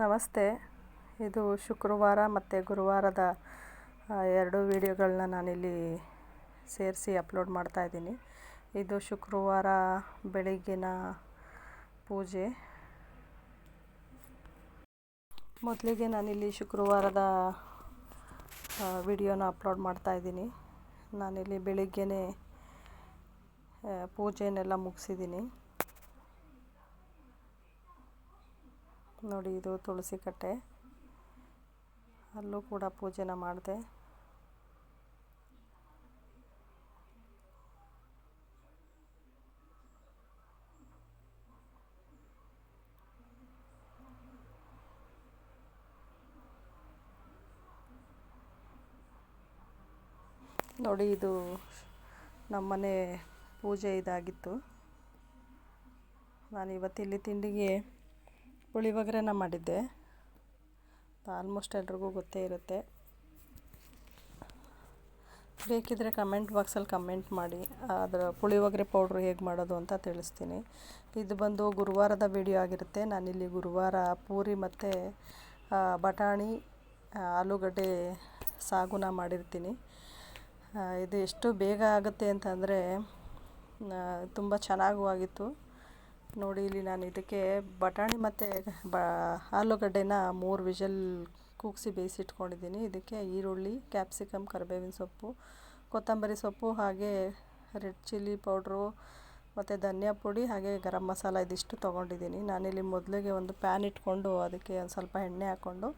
ನಮಸ್ತೆ. ಇದು ಶುಕ್ರವಾರ ಮತ್ತು ಗುರುವಾರದ ಎರಡು ವೀಡಿಯೋಗಳನ್ನ ನಾನಿಲ್ಲಿ ಸೇರಿಸಿ ಅಪ್ಲೋಡ್ ಮಾಡ್ತಾಯಿದ್ದೀನಿ ಇದು ಶುಕ್ರವಾರ ಬೆಳಗ್ಗಿನ ಪೂಜೆ. ಮೊದಲಿಗೆ ನಾನಿಲ್ಲಿ ಶುಕ್ರವಾರದ ವಿಡಿಯೋನ ಅಪ್ಲೋಡ್ ಮಾಡ್ತಾಯಿದ್ದೀನಿ ನಾನಿಲ್ಲಿ ಬೆಳಿಗ್ಗೆನೇ ಪೂಜೆನೆಲ್ಲ ಮುಗಿಸಿದ್ದೀನಿ. ನೋಡಿ ಇದು ತುಳಸಿ ಕಟ್ಟೆ. ಅಲ್ಲೂ ಕೂಡ ಪೂಜೆನ ಮಾಡಿದೆ. ನೋಡಿ ಇದು ನಮ್ಮನೆ ಪೂಜೆ ಇದಾಗಿತ್ತು. ನಾನು ಇವತ್ತಿಲ್ಲಿ ತಿಂಡಿಗೆ ಪುಳಿಯೋಗರೆನ ಮಾಡಿದ್ದೆ. ಆಲ್ಮೋಸ್ಟ್ ಎಲ್ರಿಗೂ ಗೊತ್ತೇ ಇರುತ್ತೆ. ಬೇಕಿದ್ದರೆ ಕಮೆಂಟ್ ಬಾಕ್ಸಲ್ಲಿ ಕಮೆಂಟ್ ಮಾಡಿ, ಅದರ ಪುಳಿಯೋಗರೆ ಪೌಡ್ರು ಹೇಗೆ ಮಾಡೋದು ಅಂತ ತಿಳಿಸ್ತೀನಿ. ಇದು ಬಂದು ಗುರುವಾರದ ವಿಡಿಯೋ ಆಗಿರುತ್ತೆ. ನಾನಿಲ್ಲಿ ಗುರುವಾರ ಪೂರಿ ಮತ್ತು ಬಟಾಣಿ ಆಲೂಗಡ್ಡೆ ಸಾಗುನ ಮಾಡಿರ್ತೀನಿ. ಇದು ಎಷ್ಟು ಬೇಗ ಆಗುತ್ತೆ ಅಂತಂದರೆ ತುಂಬ ಚೆನ್ನಾಗೂ ಆಗಿತ್ತು. ನೋಡಿ, ಇಲ್ಲಿ ನಾನು ಇದಕ್ಕೆ ಬಟಾಣಿ ಮತ್ತು ಬ, ಆಲೂಗಡ್ಡೆನ ಮೂರು ವಿಷಲ್ ಕೂಗಿಸಿ ಬೇಯಿಸಿಟ್ಕೊಂಡಿದ್ದೀನಿ. ಇದಕ್ಕೆ ಈರುಳ್ಳಿ ಕ್ಯಾಪ್ಸಿಕಮ್ ಕರಿಬೇವಿನ ಸೊಪ್ಪು, ಕೊತ್ತಂಬರಿ ಸೊಪ್ಪು, ಹಾಗೆ ರೆಡ್ ಚಿಲ್ಲಿ ಪೌಡ್ರು ಮತ್ತು ಧನಿಯಾ ಪುಡಿ, ಹಾಗೆ ಗರಂ ಮಸಾಲ ಇದಿಷ್ಟು ತೊಗೊಂಡಿದ್ದೀನಿ. ನಾನಿಲ್ಲಿ ಮೊದಲಿಗೆ ಒಂದು ಪ್ಯಾನ್ ಇಟ್ಕೊಂಡು ಅದಕ್ಕೆ ಒಂದು ಸ್ವಲ್ಪ ಎಣ್ಣೆ ಹಾಕ್ಕೊಂಡು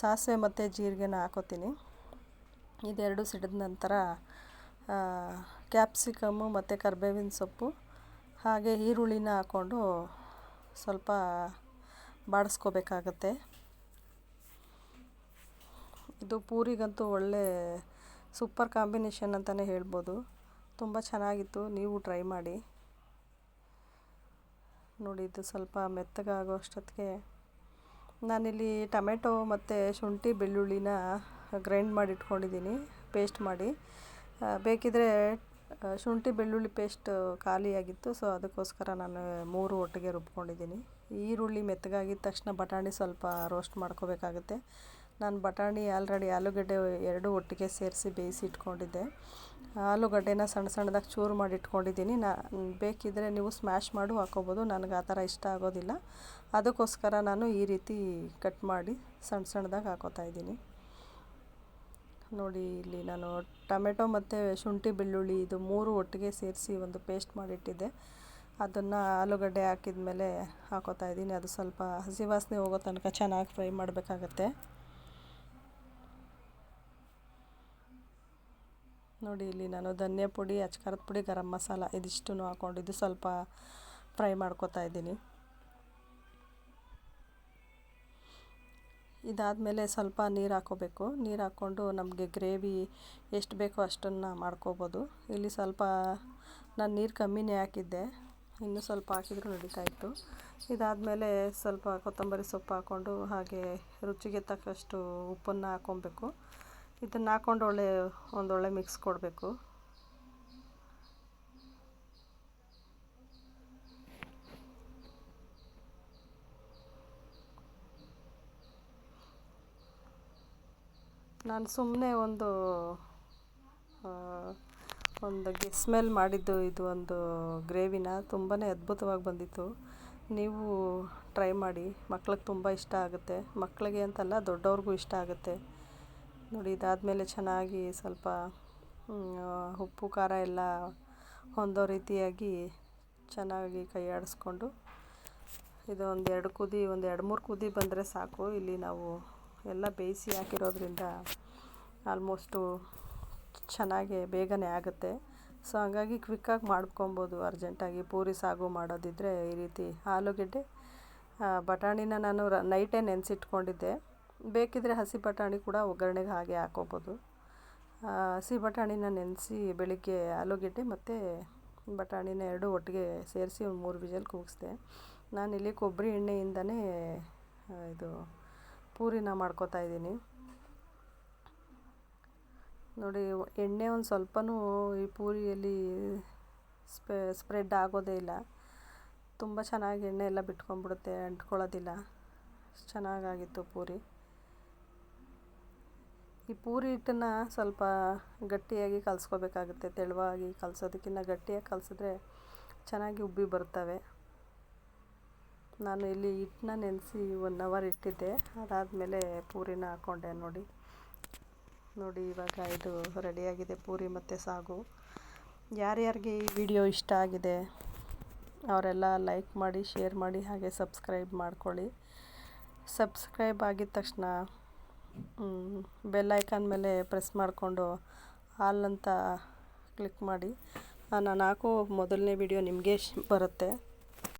ಸಾಸಿವೆ ಮತ್ತು ಜೀರಿಗೆನ ಹಾಕೋತೀನಿ. ಇದೆರಡು ಸಿಡಿದ ನಂತರ ಕ್ಯಾಪ್ಸಿಕಮ್ಮು ಮತ್ತು ಕರಿಬೇವಿನ ಸೊಪ್ಪು ಹಾಗೆ ಈರುಳ್ಳಿನ ಹಾಕ್ಕೊಂಡು ಸ್ವಲ್ಪ ಬಾಡಿಸ್ಕೋಬೇಕಾಗತ್ತೆ. ಇದು ಪೂರಿಗಂತೂ ಒಳ್ಳೆ ಸೂಪರ್ ಕಾಂಬಿನೇಷನ್ ಅಂತಲೇ ಹೇಳ್ಬೋದು. ತುಂಬ ಚೆನ್ನಾಗಿತ್ತು, ನೀವು ಟ್ರೈ ಮಾಡಿ. ನೋಡಿ, ಇದು ಸ್ವಲ್ಪ ಮೆತ್ತಗಾಗೋ ಅಷ್ಟೊತ್ತಿಗೆ ನಾನಿಲ್ಲಿ ಟೊಮೆಟೊ ಮತ್ತು ಶುಂಠಿ ಬೆಳ್ಳುಳ್ಳಿನ ಗ್ರೈಂಡ್ ಮಾಡಿ ಇಟ್ಕೊಂಡಿದ್ದೀನಿ ಪೇಸ್ಟ್ ಮಾಡಿ. ಬೇಕಿದ್ದರೆ ಶುಂಠಿ ಬೆಳ್ಳುಳ್ಳಿ ಪೇಸ್ಟ್ ಖಾಲಿಯಾಗಿತ್ತು ಸೊ ಅದಕ್ಕೋಸ್ಕರ ನಾನು ಮೂರು ಒಟ್ಟಿಗೆ ರುಬ್ಕೊಂಡಿದ್ದೀನಿ. ಈರುಳ್ಳಿ ಮೆತ್ತಗಾಗಿದ ತಕ್ಷಣ ಬಟಾಣಿ ಸ್ವಲ್ಪ ರೋಸ್ಟ್ ಮಾಡ್ಕೋಬೇಕಾಗುತ್ತೆ. ನಾನು ಬಟಾಣಿ, ಆಲ್ರೆಡಿ ಆಲೂಗಡ್ಡೆ ಎರಡು ಒಟ್ಟಿಗೆ ಸೇರಿಸಿ ಬೇಯಿಸಿ ಇಟ್ಕೊಂಡಿದ್ದೆ. ಆಲೂಗಡ್ಡೆನ ಸಣ್ಣ ಸಣ್ಣದಾಗಿ ಚೂರು ಮಾಡಿ ಇಟ್ಕೊಂಡಿದ್ದೀನಿ. ನಾ ಬೇಕಿದ್ದರೆ ನೀವು ಸ್ಮ್ಯಾಶ್ ಮಾಡು, ಹಾಕೋಬೋದು. ನನಗೆ ಆ ಥರ ಇಷ್ಟ ಆಗೋದಿಲ್ಲ. ಅದಕ್ಕೋಸ್ಕರ ನಾನು ಈ ರೀತಿ ಕಟ್ ಮಾಡಿ ಸಣ್ಣ ಸಣ್ಣದಾಗಿ ಹಾಕೋತಾ ಇದ್ದೀನಿ. ನೋಡಿ ಇಲ್ಲಿ ನಾನು ಟೊಮೆಟೊ ಮತ್ತು ಶುಂಠಿ ಬೆಳ್ಳುಳ್ಳಿ ಇದು ಮೂರು ಒಟ್ಟಿಗೆ ಸೇರಿಸಿ ಒಂದು ಪೇಸ್ಟ್ ಮಾಡಿಟ್ಟಿದ್ದೆ. ಅದನ್ನು ಆಲೂಗಡ್ಡೆ ಹಾಕಿದ ಮೇಲೆ ಹಾಕೋತಾ ಇದ್ದೀನಿ. ಅದು ಸ್ವಲ್ಪ ಹಸಿ ವಾಸನೆ ಹೋಗೋ ತನಕ ಚೆನ್ನಾಗಿ ಫ್ರೈ ಮಾಡಬೇಕಾಗತ್ತೆ. ನೋಡಿ ಇಲ್ಲಿ ನಾನು ಧನಿಯಾ ಪುಡಿ, ಅಚ್ಕಾರದ ಪುಡಿ, ಗರಂ ಮಸಾಲ ಇದಿಷ್ಟು ಹಾಕ್ಕೊಂಡಿದ್ದು ಸ್ವಲ್ಪ ಫ್ರೈ ಮಾಡ್ಕೋತಾ ಇದ್ದೀನಿ. ಇದಾದಮೇಲೆ ಸ್ವಲ್ಪ ನೀರು ಹಾಕ್ಕೋಬೇಕು ನೀರು ಹಾಕ್ಕೊಂಡು ನಮಗೆ ಗ್ರೇವಿ ಎಷ್ಟು ಬೇಕೋ ಅಷ್ಟನ್ನು ಮಾಡ್ಕೋಬೋದು. ಇಲ್ಲಿ ಸ್ವಲ್ಪ ನಾನು ನೀರು ಕಮ್ಮಿನೇ ಹಾಕಿದ್ದೆ. ಇನ್ನೂ ಸ್ವಲ್ಪ ಹಾಕಿದರೂ ನಡೀತಾಯಿತ್ತು ಇದಾದಮೇಲೆ ಸ್ವಲ್ಪ ಕೊತ್ತಂಬರಿ ಸೊಪ್ಪು ಹಾಕ್ಕೊಂಡು ಹಾಗೆ ರುಚಿಗೆ ತಕ್ಕಷ್ಟು ಉಪ್ಪನ್ನು ಹಾಕ್ಕೊಬೇಕು. ಇದನ್ನು ಹಾಕ್ಕೊಂಡು ಒಳ್ಳೆ, ಒಂದೊಳ್ಳೆ ಮಿಕ್ಸ್ ಕೊಡಬೇಕು. ನಾನು ಸುಮ್ಮನೆ ಒಂದು ಒಂದು ಗೆಸ್ಮೆಲ್ ಮಾಡಿದ್ದು ಇದು ಒಂದು ಗ್ರೇವಿನ ತುಂಬಾ ಅದ್ಭುತವಾಗಿ ಬಂದಿತ್ತು. ನೀವು ಟ್ರೈ ಮಾಡಿ, ಮಕ್ಳಿಗೆ ತುಂಬ ಇಷ್ಟ ಆಗುತ್ತೆ. ಮಕ್ಕಳಿಗೆ ಅಂತಲ್ಲ ದೊಡ್ಡವ್ರಿಗೂ ಇಷ್ಟ ಆಗುತ್ತೆ. ನೋಡಿ, ಇದಾದಮೇಲೆ ಚೆನ್ನಾಗಿ ಸ್ವಲ್ಪ ಉಪ್ಪು, ಖಾರ ಎಲ್ಲ ಹೊಂದೋ ರೀತಿಯಾಗಿ ಚೆನ್ನಾಗಿ ಕೈ ಆಡಿಸ್ಕೊಂಡು, ಇದು ಒಂದು ಎರಡು ಕುದಿ, ಒಂದು ಎರಡು ಮೂರು ಕುದಿ ಬಂದರೆ ಸಾಕು. ಇಲ್ಲಿ ನಾವು ಎಲ್ಲ ಬೇಯಿಸಿ ಹಾಕಿರೋದ್ರಿಂದ ಆಲ್ಮೋಸ್ಟು ಚೆನ್ನಾಗಿ ಬೇಗನೆ ಆಗುತ್ತೆ. ಸೊ ಹಂಗಾಗಿ ಕ್ವಿಕ್ಕಾಗಿ ಮಾಡ್ಕೊಬೋದು. ಅರ್ಜೆಂಟಾಗಿ ಪೂರಿ ಸಾಗು ಮಾಡೋದಿದ್ದರೆ ಈ ರೀತಿ ಆಲೂಗೆಡ್ಡೆ ಬಟಾಣಿನ ನಾನು ರ ನೈಟೇ ನೆನೆಸಿಟ್ಕೊಂಡಿದ್ದೆ. ಬೇಕಿದ್ದರೆ ಹಸಿ ಬಟಾಣಿ ಕೂಡ ಒಗ್ಗರಣೆಗೆ ಹಾಗೆ ಹಾಕೋಬೋದು. ಹಸಿ ಬಟಾಣಿನ ನೆನೆಸಿ ಬೆಳಿಗ್ಗೆ ಆಲೂಗೆಡ್ಡೆ ಮತ್ತು ಬಟಾಣಿನ ಎರಡು ಒಟ್ಟಿಗೆ ಸೇರಿಸಿ ಒಂದು ಮೂರು ವಿಷಲ್ ಕೂಗಿಸ್ದೆ. ನಾನಿಲ್ಲಿ ಕೊಬ್ಬರಿ ಎಣ್ಣೆಯಿಂದನೇ ಇದು ಪೂರಿನ ಮಾಡ್ಕೋತಾ ಇದ್ದೀನಿ. ನೋಡಿ, ಎಣ್ಣೆ ಒಂದು ಸ್ವಲ್ಪನೂ ಈ ಪೂರಿಯಲ್ಲಿ ಸ್ಪೆ, ಸ್ಪ್ರೆಡ್ ಆಗೋದೇ ಇಲ್ಲ. ತುಂಬ ಚೆನ್ನಾಗಿ ಎಣ್ಣೆ ಎಲ್ಲ ಬಿಟ್ಕೊಂಡ್ಬಿಡುತ್ತೆ, ಅಂಟ್ಕೊಳ್ಳೋದಿಲ್ಲ. ಚೆನ್ನಾಗಾಗಿತ್ತು ಪೂರಿ. ಈ ಪೂರಿ ಹಿಟ್ಟನ್ನು ಸ್ವಲ್ಪ ಗಟ್ಟಿಯಾಗಿ ಕಲಿಸ್ಕೋಬೇಕಾಗುತ್ತೆ, ತೆಳುವಾಗಿ ಕಲಸೋದಕ್ಕಿಂತ ಗಟ್ಟಿಯಾಗಿ ಕಲಸಿದ್ರೆ ಚೆನ್ನಾಗಿ ಉಬ್ಬಿ ಬರ್ತವೆ. ನಾನು ಇಲ್ಲಿ ಹಿಟ್ಟನ್ನ ನೆನೆಸಿ ಒನ್ ಅವರ್ ಇಟ್ಟಿದ್ದೆ. ಅದಾದಮೇಲೆ ಪೂರಿನ ಹಾಕ್ಕೊಂಡೆ ನೋಡಿ. ನೋಡಿ ಇವಾಗ ಇದು ರೆಡಿಯಾಗಿದೆ ಪೂರಿ ಮತ್ತು ಸಾಗು. ಯಾರ್ಯಾರಿಗೆ ಈ ವಿಡಿಯೋ ಇಷ್ಟ ಆಗಿದೆ, ಅವರೆಲ್ಲ ಲೈಕ್ ಮಾಡಿ ಶೇರ್ ಮಾಡಿ, ಹಾಗೆ ಸಬ್ಸ್ಕ್ರೈಬ್ ಮಾಡ್ಕೊಳ್ಳಿ. ಸಬ್ಸ್ಕ್ರೈಬ್ ಆಗಿದ ತಕ್ಷಣ ಬೆಲ್ ಐಕಾನ್ ಮೇಲೆ ಪ್ರೆಸ್ ಮಾಡಿಕೊಂಡು ಹಾಲ್ ಅಂತ ಕ್ಲಿಕ್ ಮಾಡಿ. ನಾನು ಹಾಕೋ ಮೊದಲನೇ ವಿಡಿಯೋ ನಿಮಗೆ ಬರುತ್ತೆ.